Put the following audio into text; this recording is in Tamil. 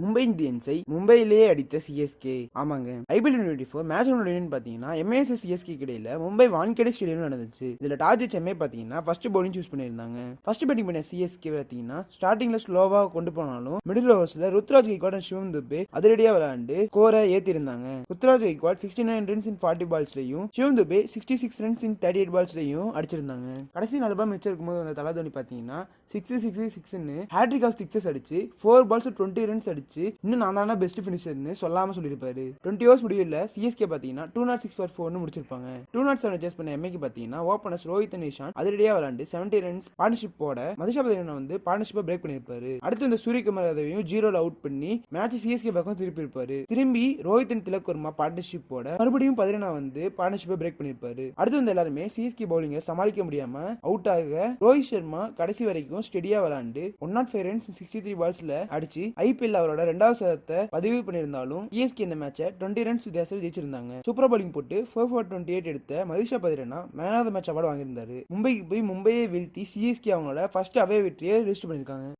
மும்பை இந்தியன்ஸை மும்பையிலேயே அடித்த சிஎஸ்கே ஆமாங்க. ஐபிஎல் டுவெண்ட்டி ஃபோர் மேட்ச் என்னன்னு பாத்தீங்கன்னா எம்ஏஎஸ்எஸ் சிஎஸ்கே இடையில மும்பை வான்கடை ஸ்டேடியம் நடந்துச்சு. இதுல டார்ஜி செம்மை பாத்தீங்கன்னா ஃபர்ஸ்ட் பவுலிங் சூஸ் பண்ணியிருந்தாங்க. ஃபர்ஸ்ட் பேட்டிங் பண்ண சிஎஸ்கே பாத்தீங்கன்னா ஸ்டார்டிங்ல ஸ்லோவா கொண்டு போனாலும் மிடில் ஓவர்ஸ்ல ருத்ராஜ் கைக்வாட் சிவம் துபே அதிரடியா விளையாண்டு கோரை ஏத்திருந்தாங்க Ruturaj Gaikwad sixty nine runs in forty பால்ஸ்லயும் Shivam Dube sixty six runs in thirty eight பால்ஸ்லயும் அடிச்சிருந்தாங்க. கடைசி நாலு பால் மிச்சம் இருக்கும்போது அந்த தலா தோனி பாத்தீங்கன்னா சிக்ஸ் சிக்ஸ் சிக்ஸ்னு ஹேட்ரிக் ஆஃப் சிக்ஸஸ் அடிச்சு ஃபோர் பால்ஸ் டுவெண்ட்டி ரன்ஸ் அடிச்சு இன்னும் நான் தானே பெஸ்ட் பினிஷர்னு சொல்லாம சொல்லியிருப்பாரு. டுவெண்ட்டி ஓவர்ஸ் முடியல சிஎஸ்கே பாத்தீங்கன்னா டூ நாட் சிக்ஸ் ஃபார் ஃபோர்னு முடிச்சிருப்பாங்க. டூ நாட் செவன் சேஸ் பண்ண எம்ஏக்கு பார்த்தீங்கன்னா ஓப்பனர்ஸ் ரோஹித் நிஷான் அதிரடியாக விளாண்டு செவன்டி ரன்ஸ் பார்ட்னர்ஷிப் போட மதுஷா வந்து பார்ட்னர்ஷிப்பை பிரேக் பண்ணியிருப்பாரு. அடுத்து இந்த சூரியகுமார் யாதவையும் ஜீரோல அவுட் பண்ணி மேட்ச் சிஎஸ்கே பக்கம் திருப்பி இருப்பாரு. திரும்பி ரோஹித் and திலக் வர்மா பார்ட்னர்ஷிப் போட மறுபடியும் பதினா வந்து பார்ட்னர்ஷிப்பை பிரேக் பண்ணியிருப்பாரு. அடுத்து வந்து எல்லாருமே சிஎஸ்கே பவுலிங்கை சமாளிக்க முடியாம அவுட் ஆக ரோஹித் சர்மா கடைசி வரைக்கும் ஸ்டெடியா விளாண்டு one nought five runs sixty three பால்ஸ்ல அடிச்சு ஐபிஎல் அவரோட ரெண்டாவது சதத்தை பதிவு பண்ணியிருந்தாலும் சிஎஸ்கே இந்த மேட்சை டுவெண்ட்டி ரன்ஸ் வித்தியாசத்தில் ஜெயிச்சிருந்தாங்க. சூப்பர் பாலிங் போட்டு ஃபோர் ஃபோர் டுவெண்ட்டி எயிட் எடுத்த Matheesha Pathirana man of the match award வாங்கியிருந்தாரு. மும்பைக்கு போய் மும்பையை வீழ்த்தி சிஎஸ்கே அவங்களோட ஃபர்ஸ்ட் அவே வெற்றியை ரிஜிஸ்டர் பண்ணியிருக்காங்க.